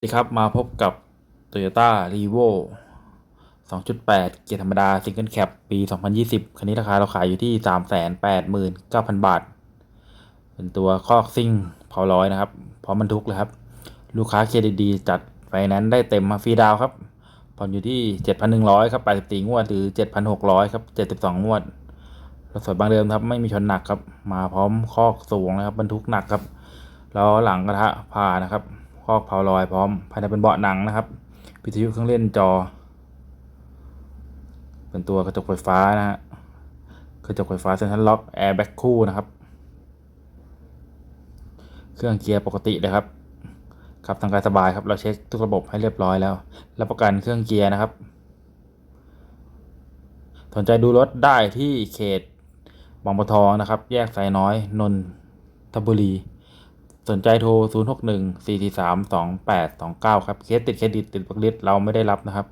สวัสดีครับ มาพบกับ Toyota r e v o 2.8 เกียร์ธรรมดา Single Cab ปี 2020 คันนี้ราคาเราขายอยู่ที่ 389,000 บาท เป็นตัวคอกซิ่งเผาร้อยนะครับ พร้อมบรรทุกเลยครับ ลูกค้าเครดิตดีจัดไฟนนซ์ได้เต็มมาฟรีดาวครับ ผ่อนอยู่ที่ 7,100 ครับ 84 งวด หรือ 7,600 ครับ 72 งวดรถสวยบางเดิมครับ ไม่มีชนหนักครับ มาพร้อมคอกสูงนะครับ บรรทุกหนักครับ ล้อหลังกระทะพานะครับ คอกเผาลอยพร้อม ภายในเป็นเบาะหนังนะครับวิทยุเครื่องเล่นจอ เป็นตัวกระจกไฟฟ้านะฮะกระจกไฟฟ้าเซ็นทรัลล็อกแอร์แบ็กคู่นะครับ เครื่องเกียร์ปกติเลยครับขับทางการสบายครับเราเช็คทุกระบบให้เรียบร้อยแล้วรับประกันเครื่องเกียร์นะครับ สนใจดูรถได้ที่เขตบางบัวทองนะครับ แยกสายน้อยนนทบุรี สนใจโทร 0 6 1 4 4 3 2 8 2 9 ครับ เคสติดเครดิตติดบักลิสเราไม่ได้รับนะครับ